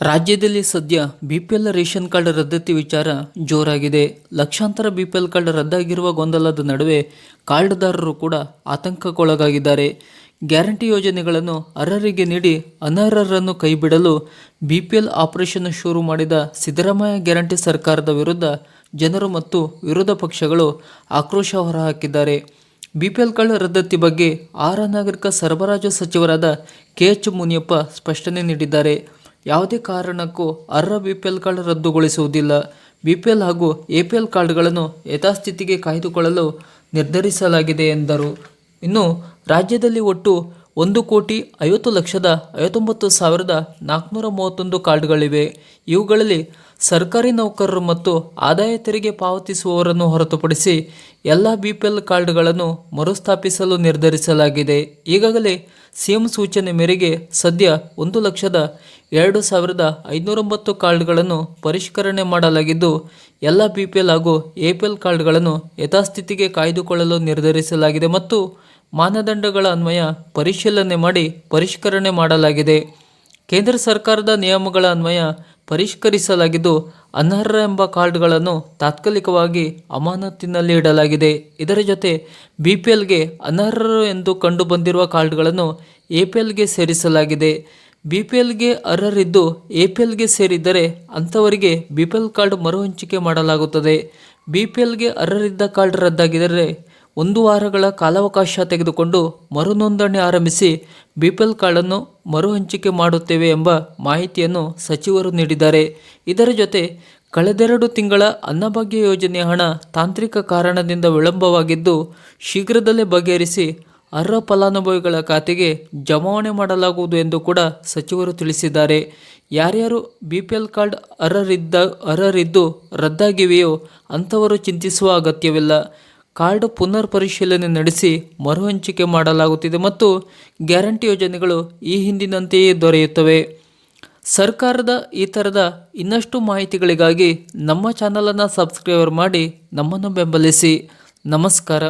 ರಾಜ್ಯದಲ್ಲಿ ಸದ್ಯ BPL ration card ರದ್ದತಿ ವಿಚಾರ ಜೋರಾಗಿದೆ. ಲಕ್ಷಾಂತರ ಬಿಪಿಎಲ್ ಕಾರ್ಡ್ ರದ್ದಾಗಿರುವ ಗೊಂದಲದ ನಡುವೆ ಕಾರ್ಡ್ದಾರರು ಕೂಡ ಆತಂಕಕ್ಕೊಳಗಾಗಿದ್ದಾರೆ. ಗ್ಯಾರಂಟಿ ಯೋಜನೆಗಳನ್ನು ಅರ್ಹರಿಗೆ ನೀಡಿ ಅನರ್ಹರನ್ನು ಕೈಬಿಡಲು ಬಿಪಿಎಲ್ ಆಪರೇಷನ್ ಶುರು ಮಾಡಿದ ಸಿದ್ದರಾಮಯ್ಯ ಗ್ಯಾರಂಟಿ ಸರ್ಕಾರದ ವಿರುದ್ಧ ಜನರು ಮತ್ತು ವಿರೋಧ ಪಕ್ಷಗಳು ಆಕ್ರೋಶ ಹೊರಹಾಕಿದ್ದಾರೆ. ಬಿಪಿಎಲ್ ಕಾರ್ಡ್ ರದ್ದತಿ ಬಗ್ಗೆ ಆರ ನಾಗರಿಕ ಸರಬರಾಜು ಸಚಿವರಾದ ಕೆ ಎಚ್ ಮುನಿಯಪ್ಪ ಸ್ಪಷ್ಟನೆ ನೀಡಿದ್ದಾರೆ. ಯಾವುದೇ ಕಾರಣಕ್ಕೂ ಅರ್ಹ ಬಿ ಪಿ ಎಲ್ ಕಾರ್ಡ್ ರದ್ದುಗೊಳಿಸುವುದಿಲ್ಲ. ಬಿ ಪಿ ಎಲ್ ಹಾಗೂ ಎ ಪಿ ಎಲ್ ಕಾರ್ಡ್ಗಳನ್ನು ಯಥಾಸ್ಥಿತಿಗೆ ಕಾಯ್ದುಕೊಳ್ಳಲು ನಿರ್ಧರಿಸಲಾಗಿದೆ ಎಂದರು. ಇನ್ನು ರಾಜ್ಯದಲ್ಲಿ ಒಟ್ಟು ಒಂದು ಕೋಟಿ ಐವತ್ತು ಲಕ್ಷದ ಐವತ್ತೊಂಬತ್ತು ಸಾವಿರದ ನಾಲ್ಕುನೂರ ಮೂವತ್ತೊಂದು ಕಾರ್ಡ್ಗಳಿವೆ. ಇವುಗಳಲ್ಲಿ ಸರ್ಕಾರಿ ನೌಕರರು ಮತ್ತು ಆದಾಯ ತೆರಿಗೆ ಪಾವತಿಸುವವರನ್ನು ಹೊರತುಪಡಿಸಿ ಎಲ್ಲ ಬಿ ಪಿ ಎಲ್ ಕಾರ್ಡ್ಗಳನ್ನು ಮರುಸ್ಥಾಪಿಸಲು ನಿರ್ಧರಿಸಲಾಗಿದೆ. ಈಗಾಗಲೇ ಸಿಎಂ ಸೂಚನೆ ಮೇರೆಗೆ ಸದ್ಯ ಒಂದು ಲಕ್ಷದ ಎರಡು ಸಾವಿರದ ಐನೂರೊಂಬತ್ತು ಕಾರ್ಡ್ಗಳನ್ನು ಪರಿಷ್ಕರಣೆ ಮಾಡಲಾಗಿದ್ದು, ಎಲ್ಲ ಬಿ ಪಿ ಎಲ್ ಹಾಗೂ ಎ ಪಿ ಎಲ್ ಕಾರ್ಡ್ಗಳನ್ನು ಯಥಾಸ್ಥಿತಿಗೆ ಕಾಯ್ದುಕೊಳ್ಳಲು ನಿರ್ಧರಿಸಲಾಗಿದೆ ಮತ್ತು ಮಾನದಂಡಗಳ ಅನ್ವಯ ಪರಿಶೀಲನೆ ಮಾಡಿ ಪರಿಷ್ಕರಣೆ ಮಾಡಲಾಗಿದೆ. ಕೇಂದ್ರ ಸರ್ಕಾರದ ನಿಯಮಗಳ ಅನ್ವಯ ಪರಿಷ್ಕರಿಸಲಾಗಿದ್ದು ಅನರ್ಹ ಎಂಬ ಕಾರ್ಡ್ಗಳನ್ನು ತಾತ್ಕಾಲಿಕವಾಗಿ ಅಮಾನತಿನಲ್ಲಿ ಇಡಲಾಗಿದೆ. ಇದರ ಜೊತೆ ಬಿ ಪಿ ಎಲ್ಗೆ ಅನರ್ಹರು ಎಂದು ಕಂಡುಬಂದಿರುವ ಕಾರ್ಡ್ಗಳನ್ನು ಎ ಪಿ ಎಲ್ಗೆ ಸೇರಿಸಲಾಗಿದೆ. ಬಿ ಪಿ ಎಲ್ಗೆ ಅರ್ಹರಿದ್ದು ಎ ಪಿ ಎಲ್ಗೆ ಸೇರಿದ್ದರೆ ಅಂಥವರಿಗೆ ಬಿ ಪಿ ಎಲ್ ಕಾರ್ಡ್ ಮರುಹಂಚಿಕೆ ಮಾಡಲಾಗುತ್ತದೆ. ಬಿ ಪಿ ಎಲ್ಗೆ ಅರ್ಹರಿದ್ದ ಕಾರ್ಡ್ ರದ್ದಾಗಿದ್ದರೆ ಒಂದು ವಾರಗಳ ಕಾಲಾವಕಾಶ ತೆಗೆದುಕೊಂಡು ಮರು ನೋಂದಣಿ ಆರಂಭಿಸಿ ಬಿ ಪಿ ಎಲ್ ಕಾರ್ಡನ್ನು ಮರು ಹಂಚಿಕೆ ಮಾಡುತ್ತೇವೆ ಎಂಬ ಮಾಹಿತಿಯನ್ನು ಸಚಿವರು ನೀಡಿದ್ದಾರೆ. ಇದರ ಜೊತೆ ಕಳೆದೆರಡು ತಿಂಗಳ ಅನ್ನಭಾಗ್ಯ ಯೋಜನೆಯ ಹಣ ತಾಂತ್ರಿಕ ಕಾರಣದಿಂದ ವಿಳಂಬವಾಗಿದ್ದು, ಶೀಘ್ರದಲ್ಲೇ ಬಗೆಹರಿಸಿ ಅರ್ಹ ಫಲಾನುಭವಿಗಳ ಖಾತೆಗೆ ಜಮಾವಣೆ ಮಾಡಲಾಗುವುದು ಎಂದು ಕೂಡ ಸಚಿವರು ತಿಳಿಸಿದ್ದಾರೆ. ಯಾರ್ಯಾರು ಬಿ ಪಿ ಎಲ್ ಕಾರ್ಡ್ ಅರ್ಹರಿದ್ದ ಅರ್ಹರಿದ್ದು ರದ್ದಾಗಿವೆಯೋ ಅಂಥವರು ಚಿಂತಿಸುವ ಅಗತ್ಯವಿಲ್ಲ. ಕಾರ್ಡ್ ಪುನರ್ ಪರಿಶೀಲನೆ ನಡೆಸಿ ಮರುಹಂಚಿಕೆ ಮಾಡಲಾಗುತ್ತಿದೆ ಮತ್ತು ಗ್ಯಾರಂಟಿ ಯೋಜನೆಗಳು ಈ ಹಿಂದಿನಂತೆಯೇ ದೊರೆಯುತ್ತವೆ. ಸರ್ಕಾರದ ಈ ಥರದ ಇನ್ನಷ್ಟು ಮಾಹಿತಿಗಳಿಗಾಗಿ ನಮ್ಮ ಚಾನಲನ್ನು ಸಬ್ಸ್ಕ್ರೈಬರ್ ಮಾಡಿ ನಮ್ಮನ್ನು ಬೆಂಬಲಿಸಿ. ನಮಸ್ಕಾರ.